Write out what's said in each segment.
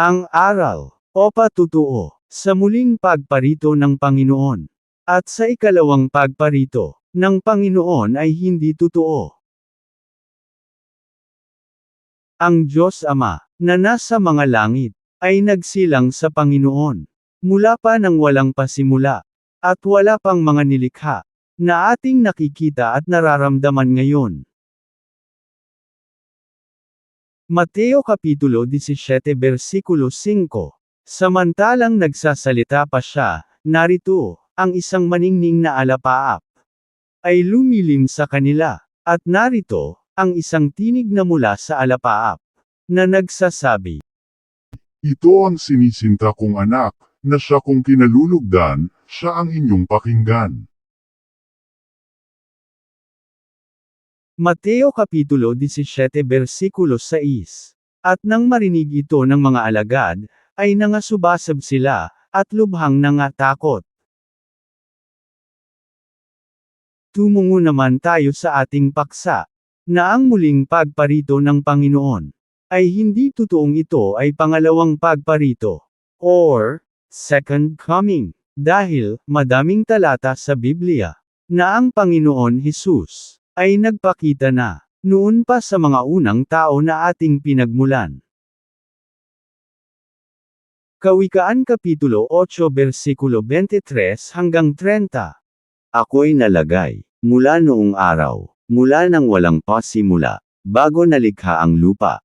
Ang aral, o patutuo, sa muling pagparito ng Panginoon, at sa ikalawang pagparito, ng Panginoon ay hindi totoo. Ang Diyos Ama, na nasa mga langit, ay nagsilang sa Panginoon. Mula pa nang walang pasimula, at wala pang mga nilikha, na ating nakikita at nararamdaman ngayon. Mateo Kapitulo 17 Versikulo 5 Samantalang nagsasalita pa siya, narito, ang isang maningning na alapaap, ay lumilim sa kanila, at narito, ang isang tinig na mula sa alapaap, na nagsasabi, Ito ang sinisinta kong anak, na siya kong kinalulugdan, siya ang inyong pakinggan. Mateo Kapitulo 17 Versikulo 6 At nang marinig ito ng mga alagad, ay nangasubasab sila, at lubhang nangatakot. Tumungo naman tayo sa ating paksa, na ang muling pagparito ng Panginoon, ay hindi totoong ito ay pangalawang pagparito, or, second coming, dahil, madaming talata sa Biblia, na ang Panginoon Hesus, ay nagpakita na, noon pa sa mga unang tao na ating pinagmulan. Kawikaan Kapitulo 8 Versikulo 23 hanggang 30 Ako'y nalagay, mula noong araw, mula nang walang pasimula, bago nalikha ang lupa.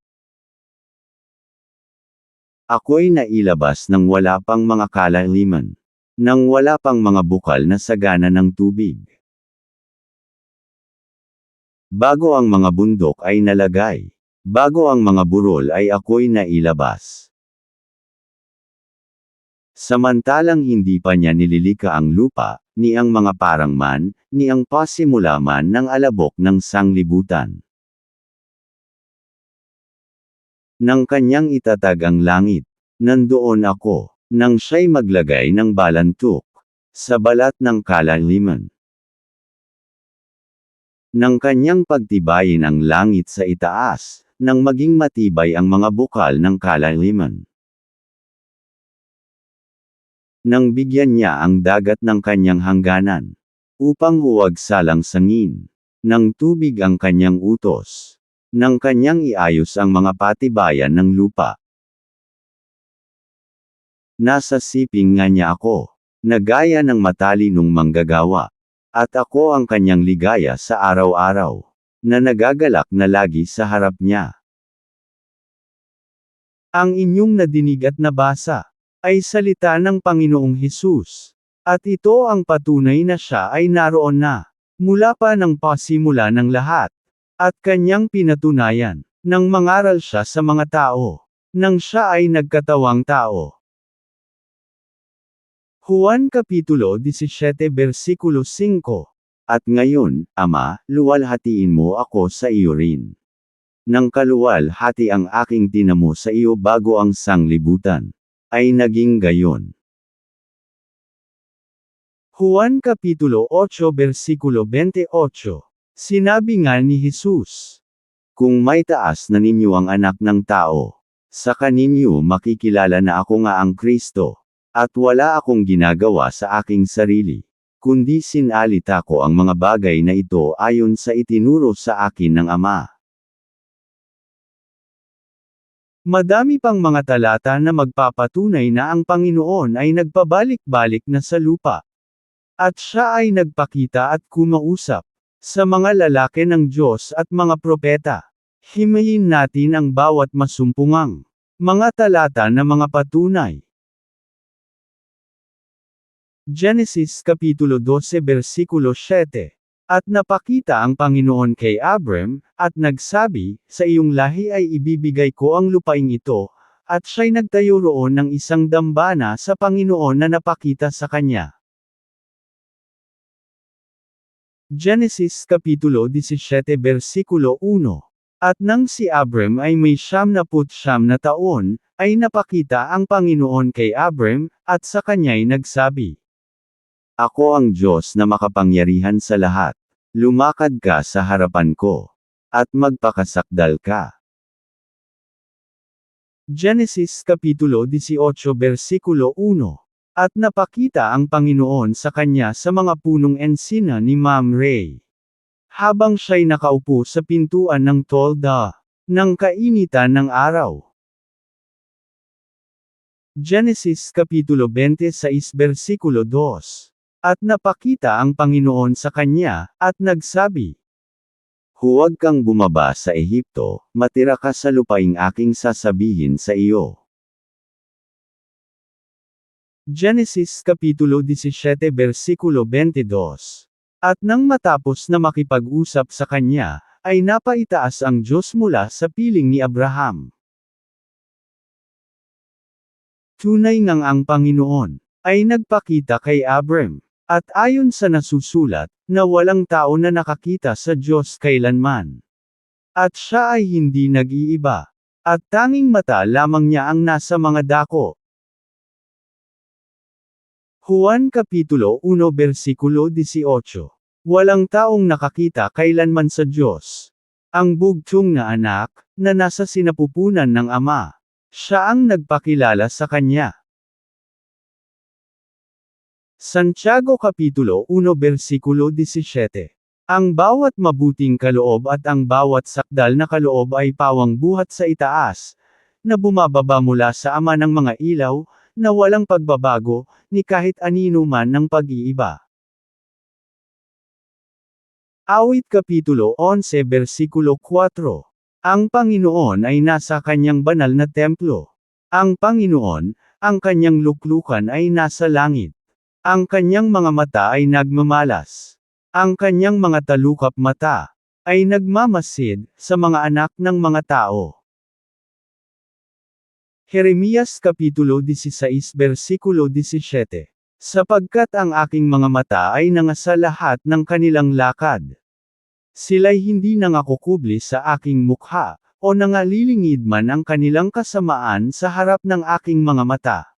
Ako'y nailabas nang wala pang mga kalaliman, nang wala pang mga bukal na sagana ng tubig. Bago ang mga bundok ay nalagay, bago ang mga burol ay ako'y nailabas. Samantalang hindi pa niya nililika ang lupa, ni ang mga parang man, ni ang pasimula man ng alabok ng sanglibutan. Nang kanyang itatag ang langit, nandoon ako, nang siya'y maglagay ng balantuk, sa balat ng kalaliman. Nang kanyang pagtibayin ang langit sa itaas, nang maging matibay ang mga bukal ng kalaliman. Nang bigyan niya ang dagat ng kanyang hangganan, upang huwag salang sangin, ng tubig ang kanyang utos, nang kanyang iayos ang mga patibayan ng lupa. Nasa siping nga niya ako, na gaya ng matalinong manggagawa, at ako ang kanyang ligaya sa araw-araw, na nagagalak na lagi sa harap niya. Ang inyong nadinig at nabasa, ay salita ng Panginoong Hesus. At ito ang patunay na siya ay naroon na, mula pa ng pasimula ng lahat. At kanyang pinatunayan, nang mangaral siya sa mga tao, nang siya ay nagkatawang tao. Juan Kapitulo 17 Versikulo 5 At ngayon, Ama, luwalhatiin mo ako sa iyo rin. Nang kaluwalhati ang aking tinamo sa iyo bago ang sanglibutan ay naging gayon. Juan Kapitulo 8 Versikulo 28 Sinabi nga ni Jesus, Kung may taas na ninyo ang anak ng tao, sa kaninyo makikilala na ako nga ang Kristo, at wala akong ginagawa sa aking sarili, kundi sinalita ko ang mga bagay na ito ayon sa itinuro sa akin ng Ama. Madami pang mga talata na magpapatunay na ang Panginoon ay nagpabalik-balik na sa lupa. At siya ay nagpakita at kumausap sa mga lalaki ng Diyos at mga propeta. Himayin natin ang bawat masumpungang mga talata na mga patunay. Genesis Kapitulo 12 Versikulo 7 at napakita ang Panginoon kay Abram, at nagsabi, sa iyong lahi ay ibibigay ko ang lupaing ito, at siya'y nagtayo roon ng isang dambana sa Panginoon na napakita sa kanya. Genesis Kapitulo 17 Versikulo 1 At nang si Abram ay may siyam na put siyam na taon, ay napakita ang Panginoon kay Abram, at sa kanya'y nagsabi, ako ang Diyos na makapangyarihan sa lahat. Lumakad ka sa harapan ko. At magpakasakdal ka. Genesis Kapitulo 18 Versikulo 1 At napakita ang Panginoon sa kanya sa mga punong ensina ni Mamre. Habang siya'y nakaupo sa pintuan ng tolda, ng kainitan ng araw. Genesis Kapitulo 26 Versikulo 2 At napakita ang Panginoon sa kanya, at nagsabi, Huwag kang bumaba sa Ehipto, matira ka sa lupaing aking sasabihin sa iyo. Genesis Kapitulo 17 Versikulo 22 At nang matapos na makipag-usap sa kanya, ay napaitaas ang Diyos mula sa piling ni Abraham. Tunay ngang ang Panginoon, ay nagpakita kay Abram, at ayon sa nasusulat, na walang tao na nakakita sa Diyos kailanman. At siya ay hindi nag-iiba. At tanging mata lamang niya ang nasa mga dako. Juan Kapitulo 1 Versikulo 18 Walang taong nakakita kailanman sa Diyos. Ang bugtong na anak, na nasa sinapupunan ng Ama. Siya ang nagpakilala sa Kanya. Santiago Kapitulo 1 Versikulo 17 Ang bawat mabuting kaloob at ang bawat sakdal na kaloob ay pawang buhat sa itaas, na bumababa mula sa Ama ng mga ilaw, na walang pagbabago, ni kahit anino man ng pag-iiba. Awit Kapitulo 11 Versikulo 4 Ang Panginoon ay nasa kanyang banal na templo. Ang Panginoon, ang kanyang luklukan ay nasa langit. Ang kanyang mga mata ay nagmamalas. Ang kanyang mga talukap mata ay nagmamasid sa mga anak ng mga tao. Jeremias Kapitulo 16 Versikulo 17 Sapagkat ang aking mga mata ay nangasa lahat ng kanilang lakad. Sila'y hindi nangakukubli sa aking mukha, o nangalilingid man ang kanilang kasamaan sa harap ng aking mga mata.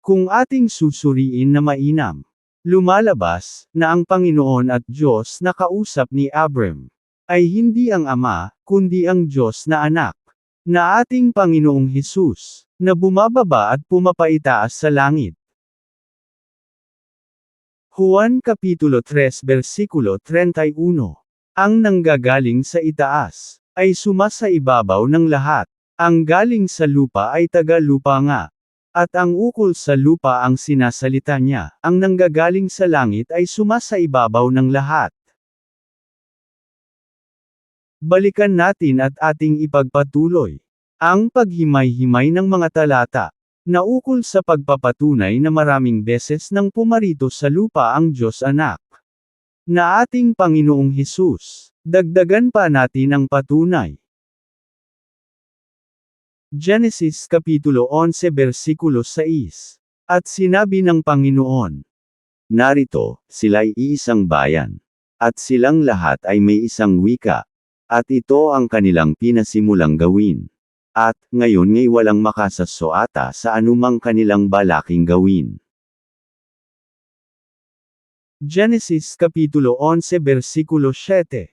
Kung ating susuriin na mainam, lumalabas, na ang Panginoon at Diyos na kausap ni Abram, ay hindi ang Ama, kundi ang Diyos na anak, na ating Panginoong Hesus, na bumababa at pumapaitaas sa langit. Juan Kapitulo 3 Versikulo 31 Ang nanggagaling sa itaas, ay sumasa ibabaw ng lahat. Ang galing sa lupa ay taga-lupa nga. At ang ukol sa lupa ang sinasalita niya, ang nanggagaling sa langit ay sumasa ibabaw ng lahat. Balikan natin at ating ipagpatuloy. Ang paghimay-himay ng mga talata, na ukol sa pagpapatunay na maraming beses nang pumarito sa lupa ang Diyos Anak. Na ating Panginoong Hesus, dagdagan pa natin ang patunay. Genesis Kapitulo 11 Versikulo 6 At sinabi ng Panginoon, Narito, sila'y iisang bayan. At silang lahat ay may isang wika. At ito ang kanilang pinasimulang gawin. At, ngayon ngay walang makasasoata sa anumang kanilang balaking gawin. Genesis Kapitulo 11 Versikulo 7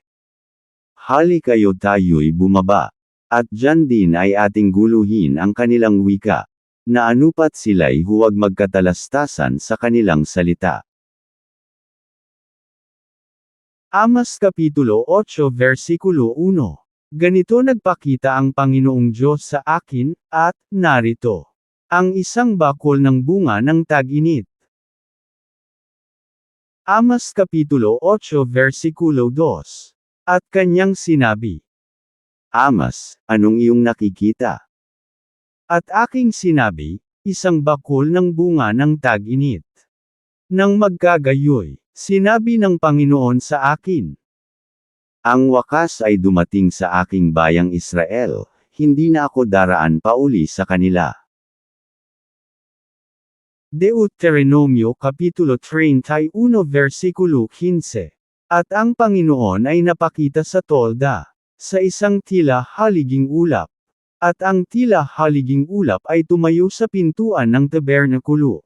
Hali kayo tayo'y bumaba. At dyan din ay ating guluhin ang kanilang wika. Na anupat sila'y huwag magkatalastasan sa kanilang salita. Amas Kapitulo 8 Versikulo 1 Ganito nagpakita ang Panginoong Diyos sa akin, at, narito. Ang isang bakol ng bunga ng tag-init. Amas Kapitulo 8 Versikulo 2 At kanyang sinabi, Amas, anong iyong nakikita? At aking sinabi, isang bakol ng bunga ng tag-init. Nang magkagayoy, sinabi ng Panginoon sa akin, Ang wakas ay dumating sa aking bayang Israel, hindi na ako daraan pa uli sa kanila. Deuteronomio Kapitulo 31 Versikulo 15 At ang Panginoon ay napakita sa tolda sa isang tila haliging ulap. At ang tila haliging ulap ay tumayo sa pintuan ng tabernakulo.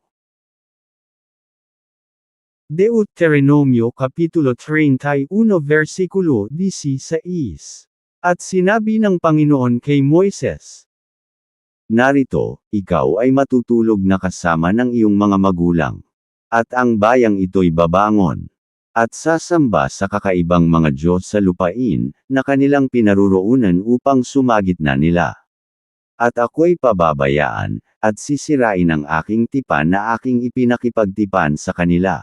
Deuteronomio Kapitulo 31 Versikulo 16 At sinabi ng Panginoon kay Moises, Narito, ikaw ay matutulog na kasama ng iyong mga magulang. At ang bayang ito'y babangon. At sasamba sa kakaibang mga Diyos sa lupain, na kanilang pinaruroonan upang sumagit na nila. At ako'y pababayaan, at sisirain ang aking tipan na aking ipinakipagtipan sa kanila.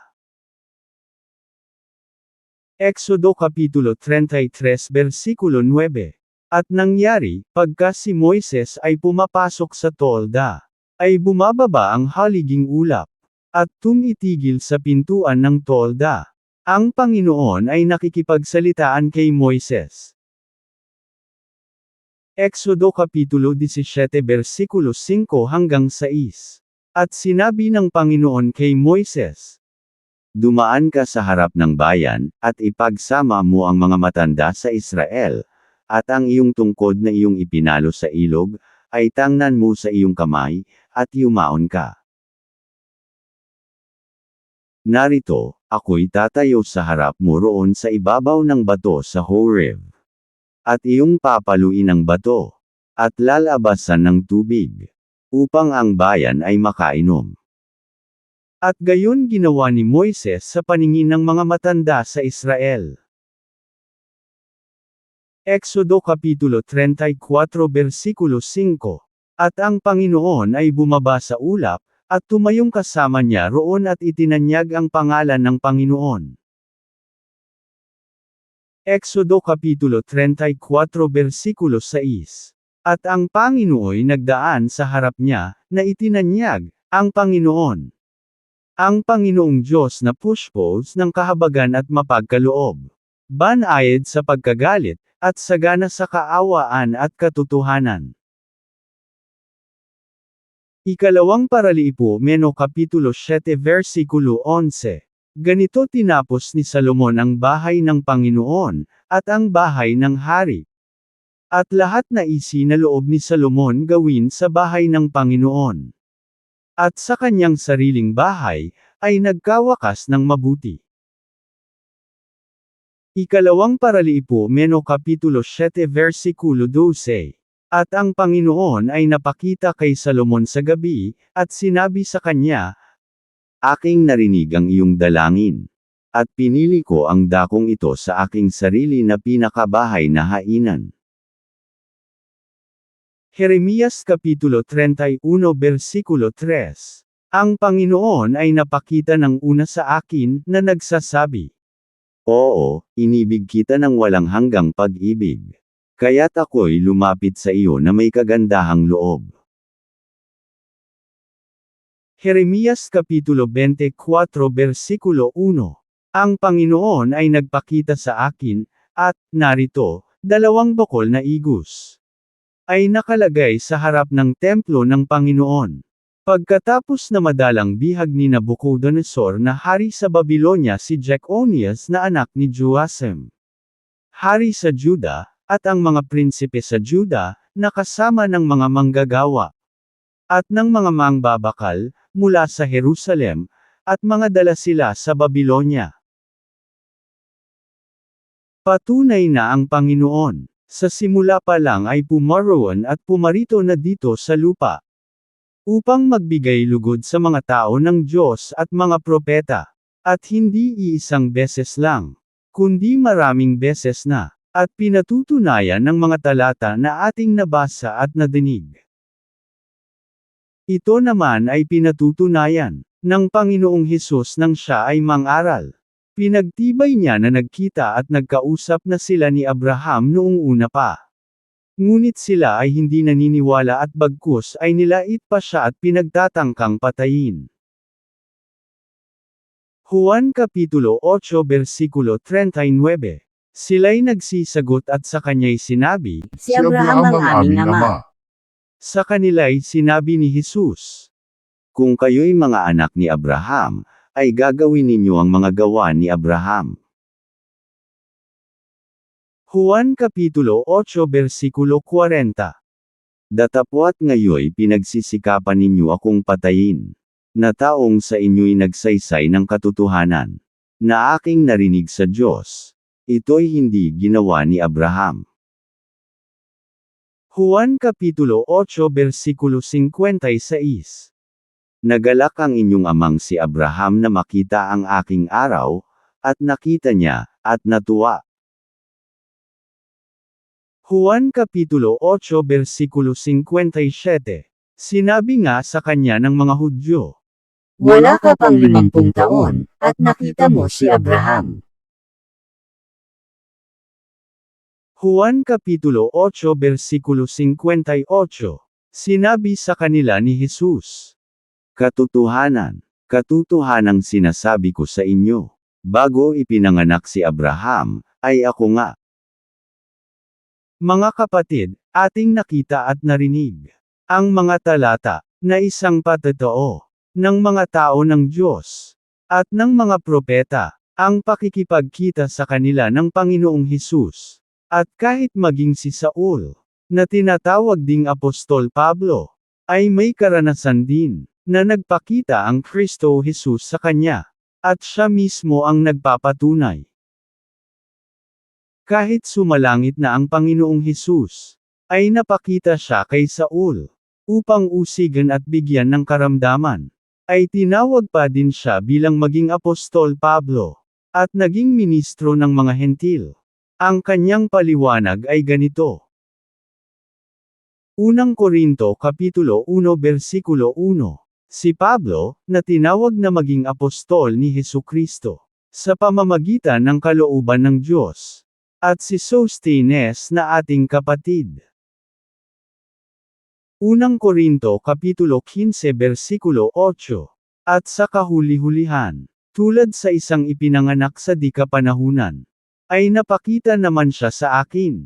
Exodo Kapitulo 33 Versikulo 9 At nangyari, pagka si Moises ay pumapasok sa tolda, ay bumababa ang haliging ulap, at tumitigil sa pintuan ng tolda. Ang Panginoon ay nakikipagsalitaan kay Moises. Exodo Kapitulo 17 Versikulo 5 hanggang 6 At sinabi ng Panginoon kay Moises, Dumaan ka sa harap ng bayan, at ipagsama mo ang mga matanda sa Israel, at ang iyong tungkod na iyong ipinalo sa ilog, ay tangnan mo sa iyong kamay, at yumaon ka. Narito, ako'y tatayo sa harap mo roon sa ibabaw ng bato sa Horeb. At iyong papaluin ang bato, at lalabasan ng tubig, upang ang bayan ay makainom. At gayon ginawa ni Moises sa paningin ng mga matanda sa Israel. Exodo Kapitulo 34 Versikulo 5 At ang Panginoon ay bumaba sa ulap, at tumayong kasama niya roon at itinanyag ang pangalan ng Panginoon. Exodo Kapitulo 34 Versikulo 6 At ang Panginooy nagdaan sa harap niya, na itinanyag, ang Panginoon. Ang Panginoong Diyos na pushpos ng kahabagan at mapagkaloob. Banayad sa pagkagalit, at sagana sa kaawaan at katotohanan. Ikalawang paralipo Meno Kapitulo 7 Versikulo 11 Ganito tinapos ni Salomon ang bahay ng Panginoon, at ang bahay ng hari. At lahat na isinaloob ni Salomon gawin sa bahay ng Panginoon. At sa kanyang sariling bahay, ay nagkawakas ng mabuti. Ikalawang paralipo Meno Kapitulo 7 Versikulo 12 At ang Panginoon ay napakita kay Salomon sa gabi, at sinabi sa kanya, Aking narinig ang iyong dalangin. At pinili ko ang dakong ito sa aking sarili na pinakabahay na hainan. Jeremias Kapitulo 31 Versikulo 3 Ang Panginoon ay napakita ng una sa akin, na nagsasabi, Oo, inibig kita ng walang hanggang pag-ibig. Kaya't ako'y lumapit sa iyo na may kagandahang loob. Jeremias Kapitulo 24 Versikulo 1 Ang Panginoon ay nagpakita sa akin, at, narito, dalawang bukol na igus ay nakalagay sa harap ng templo ng Panginoon. Pagkatapos na madalang bihag ni Nabucodonosor na hari sa Babylonia si Jeconias na anak ni Joachim. Hari sa Juda, at ang mga prinsipe sa Juda, na kasama ng mga manggagawa. At ng mga mangbabakal, mula sa Jerusalem, at mga dala sila sa Babylonia. Patunay na ang Panginoon. Sa simula pa lang ay pumaroon at pumarito na dito sa lupa. Upang magbigay lugod sa mga tao ng Diyos at mga propeta. At hindi iisang beses lang, kundi maraming beses na, at pinatutunayan ng mga talata na ating nabasa at nadinig. Ito naman ay pinatutunayan ng Panginoong Hesus nang siya ay mangaral. Pinagtibay niya na nagkita at nagkausap na sila ni Abraham noong una pa. Ngunit sila ay hindi naniniwala at bagkus ay nilait pa siya at pinagtatangkang patayin. Juan Kapitulo 8 Versikulo 39 Sila'y nagsisagot at sa kanya'y sinabi, Si Abraham ang aming ama. Sa kanila'y sinabi ni Jesus, Kung kayo'y mga anak ni Abraham, ay gagawin ninyo ang mga gawa ni Abraham. Juan Kapitulo 8 Versikulo 40 Datapwat ngayoy pinagsisikapan ninyo akong patayin. Na taong sa inyo'y nagsaysay ng katotohanan. Na aking narinig sa Diyos. Ito'y hindi ginawa ni Abraham. Juan Kapitulo 8 Versikulo 56 Nagalak ang inyong amang si Abraham na makita ang aking araw, at nakita niya, at natuwa. Juan Kapitulo 8 Versikulo 57 Sinabi nga sa kanya ng mga Hudyo, Wala ka pang limampung taon, at nakita mo si Abraham. Juan Kapitulo 8 Versikulo 58 Sinabi sa kanila ni Jesus, Katotohanan, katotohanang sinasabi ko sa inyo, bago ipinanganak si Abraham, ay ako nga. Mga kapatid, ating nakita at narinig, ang mga talata, na isang patotoo, ng mga tao ng Diyos, at ng mga propeta, ang pakikipagkita sa kanila ng Panginoong Hesus. At kahit maging si Saul, na tinatawag ding Apostol Pablo, ay may karanasan din, na nagpakita ang Kristo Jesus sa kanya, at siya mismo ang nagpapatunay. Kahit sumalangit na ang Panginoong Hesus, ay napakita siya kay Saul, upang usigan at bigyan ng karamdaman, ay tinawag pa din siya bilang maging Apostol Pablo, at naging ministro ng mga hentil. Ang kanyang paliwanag ay ganito. Unang Korinto Kapitulo 1 Versikulo 1 Si Pablo, na tinawag na maging apostol ni Hesu Kristo, sa pamamagitan ng kalooban ng Diyos, at si Sosthenes na ating kapatid. Unang Korinto Kapitulo 15 Versikulo 8 At sa kahuli-hulihan, tulad sa isang ipinanganak sa di kapanahunan, ay napakita naman siya sa akin.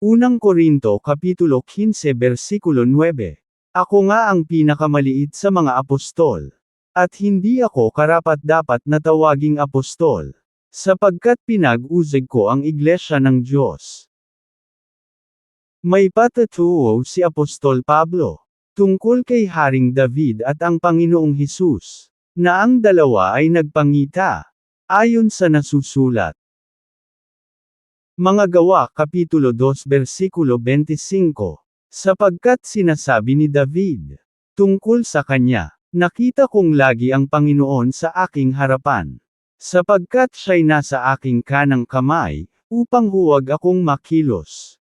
Unang Korinto Kapitulo 15 Versikulo 9 Ako nga ang pinakamaliit sa mga apostol. At hindi ako karapat-dapat na tawaging apostol. Sapagkat pinag-uzig ko ang iglesia ng Diyos. May patatuo si Apostol Pablo. Tungkol kay Haring David at ang Panginoong Hesus. Na ang dalawa ay nagpangita. Ayon sa nasusulat. Mga gawa Kapitulo 2 Versikulo 25 Sapagkat sinasabi ni David, tungkol sa kanya, nakita kong lagi ang Panginoon sa aking harapan. Sapagkat siya'y nasa aking kanang kamay, upang huwag akong makilos.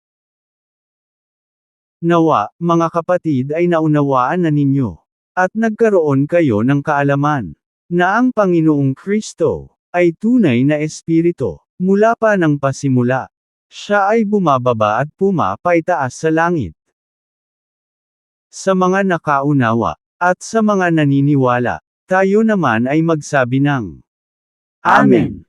Nawa, mga kapatid ay naunawaan na ninyo, at nagkaroon kayo ng kaalaman, na ang Panginoong Kristo, ay tunay na espiritu, mula pa ng pasimula. Siya ay bumababa at pumapaitaas sa langit. Sa mga nakaunawa, at sa mga naniniwala, tayo naman ay magsabi ng Amen.